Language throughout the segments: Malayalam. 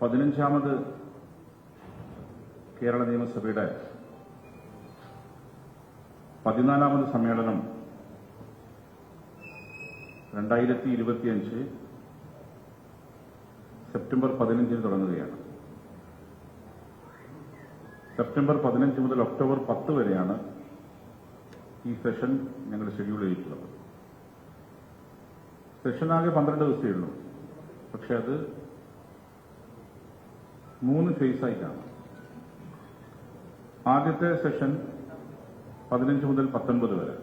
പതിനഞ്ചാമത് കേരള നിയമസഭയുടെ പതിനാലാമത് സമ്മേളനം രണ്ടായിരത്തി ഇരുപത്തിയഞ്ച് സെപ്റ്റംബർ പതിനഞ്ചിന് തുടങ്ങുകയാണ്. സെപ്റ്റംബർ പതിനഞ്ച് മുതൽ ഒക്ടോബർ പത്ത് വരെയാണ് ഈ സെഷൻ ഞങ്ങൾ ഷെഡ്യൂൾ ചെയ്തിട്ടുള്ളത്. സെഷൻ ആകെ പന്ത്രണ്ട് ദിവസമേ ഉള്ളൂ. പക്ഷെ അത് മൂന്ന് ഫേസായിട്ടാണ്. ആദ്യത്തെ സെഷൻ പതിനഞ്ച് മുതൽ പത്തൊൻപത് വരെ.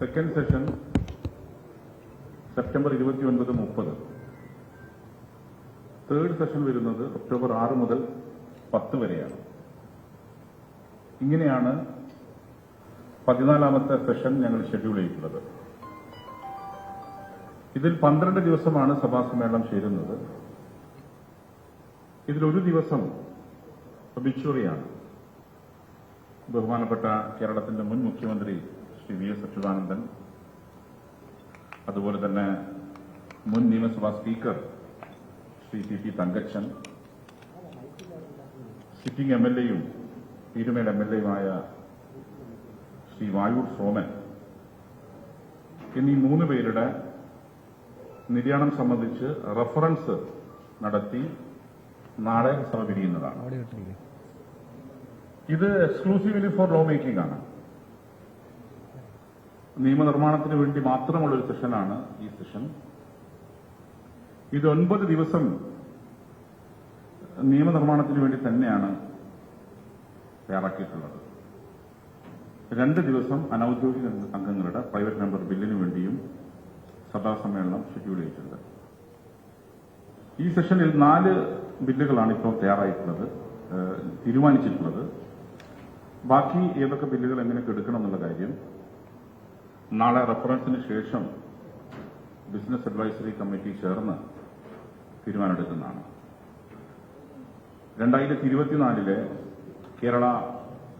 സെക്കൻഡ് സെഷൻ സെപ്റ്റംബർ ഇരുപത്തിയൊൻപത് മുപ്പത്. തേർഡ് സെഷൻ വരുന്നത് ഒക്ടോബർ ആറ് മുതൽ പത്ത് വരെയാണ്. ഇങ്ങനെയാണ് പതിനാലാമത്തെ സെഷൻ ഞങ്ങൾ ഷെഡ്യൂൾ ചെയ്തിട്ടുള്ളത്. ഇതിൽ പന്ത്രണ്ട് ദിവസമാണ് സഭാ സമ്മേളനം ചേരുന്നത്. ഇതിലൊരു ദിവസം ഒബിച്ചുറിയാണ്. ബഹുമാനപ്പെട്ട കേരളത്തിന്റെ മുൻ മുഖ്യമന്ത്രി ശ്രീ വി എസ് അച്യുതാനന്ദൻ അതുപോലെ തന്നെ മുൻ നിയമസഭാ speaker Shri T P Thankachan sitting M L എയും പീരുമേൽ എം എൽ എയുമായ ശ്രീ വായൂർ സോമൻ എന്നീ മൂന്ന് പേരുടെ നിര്യാണം സംബന്ധിച്ച് റഫറൻസ് നടത്തി നാളെ സഭ പിരിയുന്നതാണ് ഇത് എക്സ്ക്ലൂസീവ്ലി ഫോർ ലോ മേക്കിംഗ് ആണ്. നിയമനിർമ്മാണത്തിന് വേണ്ടി മാത്രമുള്ള ഒരു സെഷനാണ് ഈ സെഷൻ ഇത് ഒൻപത് ദിവസം നിയമനിർമ്മാണത്തിന് വേണ്ടി തന്നെയാണ് തയ്യാറാക്കിയിട്ടുള്ളത്. രണ്ട് ദിവസം അനൌദ്യോഗിക അംഗങ്ങളുടെ പ്രൈവറ്റ് മെമ്പർ ബില്ലിനു വേണ്ടിയും സഭാ സമ്മേളനം ഷെഡ്യൂൾ ചെയ്തിട്ടുണ്ട്. ഈ സെഷനിൽ നാല് ബില്ലുകളാണ് ഇപ്പോൾ തയ്യാറായിട്ടുള്ളത് തീരുമാനിച്ചിട്ടുള്ളത്. ബാക്കി ഏതൊക്കെ ബില്ലുകൾ എങ്ങനെയൊക്കെ എടുക്കണം എന്നുള്ള കാര്യം നാളെ റഫറൻസിന് ശേഷം ബിസിനസ് അഡ്വൈസറി കമ്മിറ്റി ചേർന്ന് തീരുമാനമെടുക്കുന്നതാണ്. രണ്ടായിരത്തി ഇരുപത്തിനാലിലെ കേരള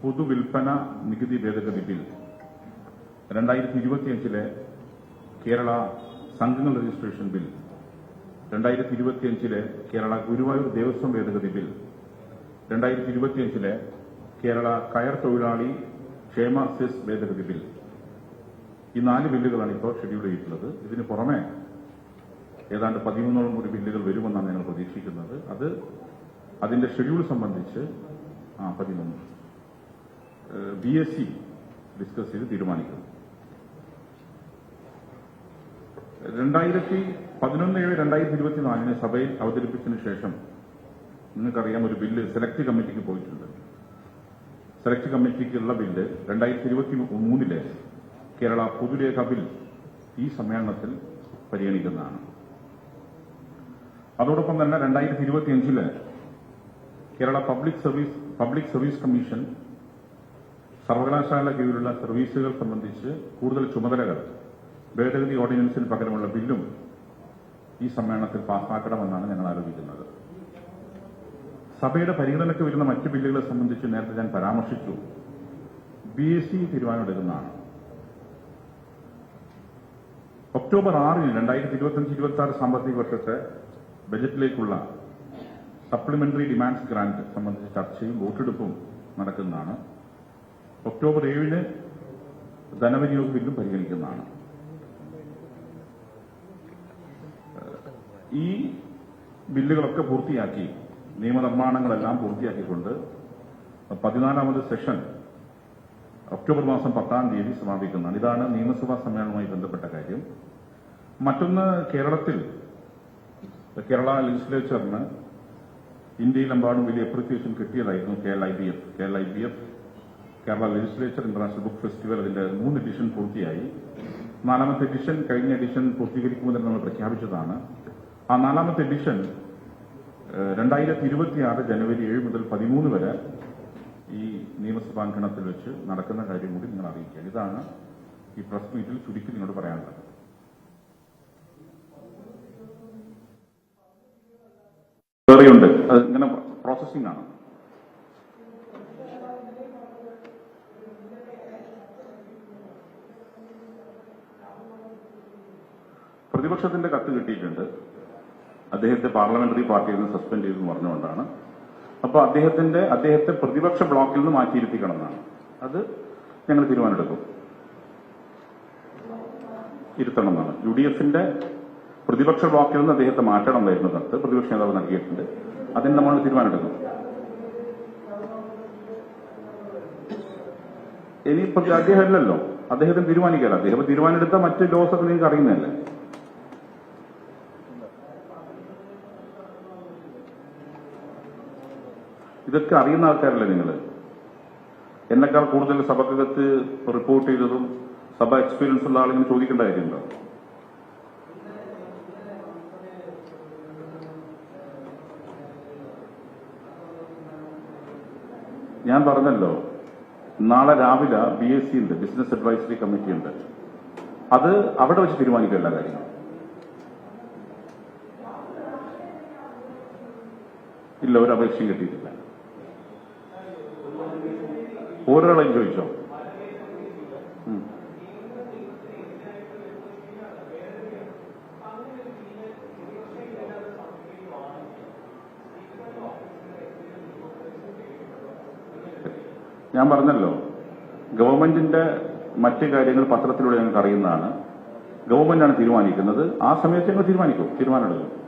പൊതുവിൽപ്പന നികുതി ഭേദഗതി ബിൽ രണ്ടായിരത്തി ഇരുപത്തിയഞ്ചിലെ കേരള സംഘങ്ങൾ രജിസ്ട്രേഷൻ ബിൽ രണ്ടായിരത്തി ഇരുപത്തിയഞ്ചിലെ കേരള ഗുരുവായൂർ ദേവസ്വം ഭേദഗതി ബിൽ രണ്ടായിരത്തി ഇരുപത്തിയഞ്ചിലെ കേരള കയർ തൊഴിലാളി ക്ഷേമ സെസ് ഭേദഗതി ബിൽ. ഈ നാല് ബില്ലുകളാണ് ഇപ്പോൾ ഷെഡ്യൂൾ ചെയ്തിട്ടുള്ളത്. ഇതിന് പുറമെ ഏതാണ്ട് പതിമൂന്നോളം കൂടി ബില്ലുകൾ വരുമെന്നാണ് ഞങ്ങൾ പ്രതീക്ഷിക്കുന്നത്. അത് അതിന്റെ ഷെഡ്യൂൾ സംബന്ധിച്ച് ആ പതിമൂന്ന്. ബി എസ് സി ഡിസ്കസ് ചെയ്ത് തീരുമാനിക്കുന്നു. രണ്ടായിരത്തി പതിനൊന്ന് ഏഴ് രണ്ടായിരത്തി ഇരുപത്തിനാലിന് സഭയിൽ അവതരിപ്പിച്ചതിന് ശേഷം നിങ്ങൾക്കറിയാം ഒരു ബില്ല് സെലക്ട് കമ്മിറ്റിക്ക് പോയിട്ടുണ്ട്. സെലക്ട് കമ്മിറ്റിക്കുള്ള ബില്ല് രണ്ടായിരത്തി ഇരുപത്തി മൂന്നിലെ കേരള പൊതുരേഖ ബിൽ ഈ സമ്മേളനത്തിൽ പരിഗണിക്കുന്നതാണ്. അതോടൊപ്പം തന്നെ രണ്ടായിരത്തി ഇരുപത്തിയഞ്ചിൽ Kerala public service public service commission സർവകലാശാല കീഴിലുള്ള സർവീസുകൾ സംബന്ധിച്ച് കൂടുതൽ ചുമതലകൾ ഭേദഗതി ഓർഡിനൻസിന് പകരമുള്ള ബില്ലും ഈ സമ്മേളനത്തിൽ പാസ്സാക്കണമെന്നാണ് ഞങ്ങൾ ആരോപിക്കുന്നത് സഭയുടെ പരിഗണനയ്ക്ക് വരുന്ന മറ്റ് ബില്ലുകളെ സംബന്ധിച്ച് നേരത്തെ ഞാൻ പരാമർശിച്ചു. ബി എസ് സി തീരുമാനമെടുക്കുന്നതാണ്. ഒക്ടോബർ ആറിന് രണ്ടായിരത്തി ഇരുപത്തിയഞ്ച് ഇരുപത്തി ആറ് സാമ്പത്തിക വർഷത്തെ ബജറ്റിലേക്കുള്ള സപ്ലിമെന്ററി ഡിമാൻഡ്സ് ഗ്രാന്റ് സംബന്ധിച്ച ചർച്ചയും വോട്ടെടുപ്പും നടക്കുന്നതാണ്. ഒക്ടോബർ ഏഴിന് ധനവിനിയോഗ ബില്ലും പരിഗണിക്കുന്നതാണ്. ഈ ബില്ലുകളൊക്കെ പൂർത്തിയാക്കി നിയമനിർമ്മാണങ്ങളെല്ലാം പൂർത്തിയാക്കിക്കൊണ്ട് പതിനാലാമത് സെഷൻ ഒക്ടോബർ മാസം പത്താം തീയതി സമാപിക്കുന്നതാണ്. ഇതാണ് നിയമസഭാ സമ്മേളനവുമായി ബന്ധപ്പെട്ട കാര്യം. മറ്റൊന്ന് കേരളത്തിൽ കേരള ലെജിസ്ലേച്ചറിന് ഇന്ത്യയിലെമ്പാടും വലിയ appreciation കിട്ടിയതായിരുന്നു K L I B F. K L I B F Kerala legislature international book festival അതിന്റെ മൂന്ന് എഡിഷൻ പൂർത്തിയായി. നാലാമത്തെ എഡിഷൻ കഴിഞ്ഞ എഡിഷൻ പൂർത്തീകരിക്കുമെന്ന് നമ്മൾ പ്രഖ്യാപിച്ചതാണ്. ആ നാലാമത്തെ എഡിഷൻ രണ്ടായിരത്തി ഇരുപത്തിയാറ് ജനുവരി ഏഴ് മുതൽ പതിമൂന്ന് വരെ ഈ നിയമസഭാങ്കണത്തിൽ വെച്ച് നടക്കുന്ന കാര്യം കൂടി നിങ്ങൾ അറിയിക്കുക. ഇതാണ് ഈ പ്രസ് മീറ്റിൽ ചുരുക്കി നിങ്ങളോട് പറയാനുള്ളത്. വേറെയുണ്ട്. അത് ഇങ്ങനെ പ്രോസസ്സിംഗ് ആണ്. പ്രതിപക്ഷത്തിന്റെ കത്ത് കിട്ടിയിട്ടുണ്ട്. അദ്ദേഹത്തെ പാർലമെന്ററി പാർട്ടിയിൽ നിന്ന് സസ്പെൻഡ് ചെയ്തെന്ന് പറഞ്ഞുകൊണ്ടാണ്. അപ്പൊ അദ്ദേഹത്തിന്റെ അദ്ദേഹത്തെ പ്രതിപക്ഷ ബ്ലോക്കിൽ നിന്ന് മാറ്റിയിരുത്തിക്കണം എന്നാണ് അത് ഞങ്ങൾ തീരുമാനമെടുക്കും. ഇരുത്തണം എന്നാണ് യു ഡി എഫിന്റെ പ്രതിപക്ഷ ബ്ലോക്കിൽ നിന്ന് അദ്ദേഹത്തെ മാറ്റണം വരുന്ന കത്ത് പ്രതിപക്ഷ നേതാവ് നൽകിയിട്ടുണ്ട്. അതിന് നമ്മൾ തീരുമാനമെടുക്കും. ഇനി അദ്ദേഹം അല്ലല്ലോ. അദ്ദേഹത്തിന് തീരുമാനിക്കാറ് അദ്ദേഹം തീരുമാനമെടുത്ത മറ്റ് ലോസ് ഒക്കെ നിങ്ങൾക്ക് അറിയുന്നതല്ലേ? ഇതൊക്കെ അറിയുന്ന ആൾക്കാരല്ലേ നിങ്ങൾ എന്നെക്കാൾ കൂടുതൽ സഭക്കകത്ത് റിപ്പോർട്ട് ചെയ്തതും സഭ എക്സ്പീരിയൻസ് ഉള്ള ആളിങ്ങനെ ചോദിക്കേണ്ട കാര്യമുണ്ടോ ഞാൻ പറഞ്ഞല്ലോ നാളെ രാവിലെ ബി എസ് സി ഉണ്ട് ബിസിനസ് അഡ്വൈസറി കമ്മിറ്റി ഉണ്ട്. അത് അവിടെ വെച്ച് തീരുമാനിക്കേണ്ട കാര്യം ഇല്ല ഒരു അപേക്ഷയും കിട്ടിയിട്ടില്ല. ഒരാളെയും ചോദിച്ചോ. ഞാൻ പറഞ്ഞല്ലോ ഗവൺമെന്റിന്റെ മറ്റു കാര്യങ്ങൾ പത്രത്തിലൂടെ ഞങ്ങൾക്ക് അറിയുന്നതാണ്. ഗവൺമെന്റാണ് തീരുമാനിക്കുന്നത്. ആ സമയത്ത് ഞങ്ങൾ തീരുമാനിക്കും തീരുമാനമെടുക്കും.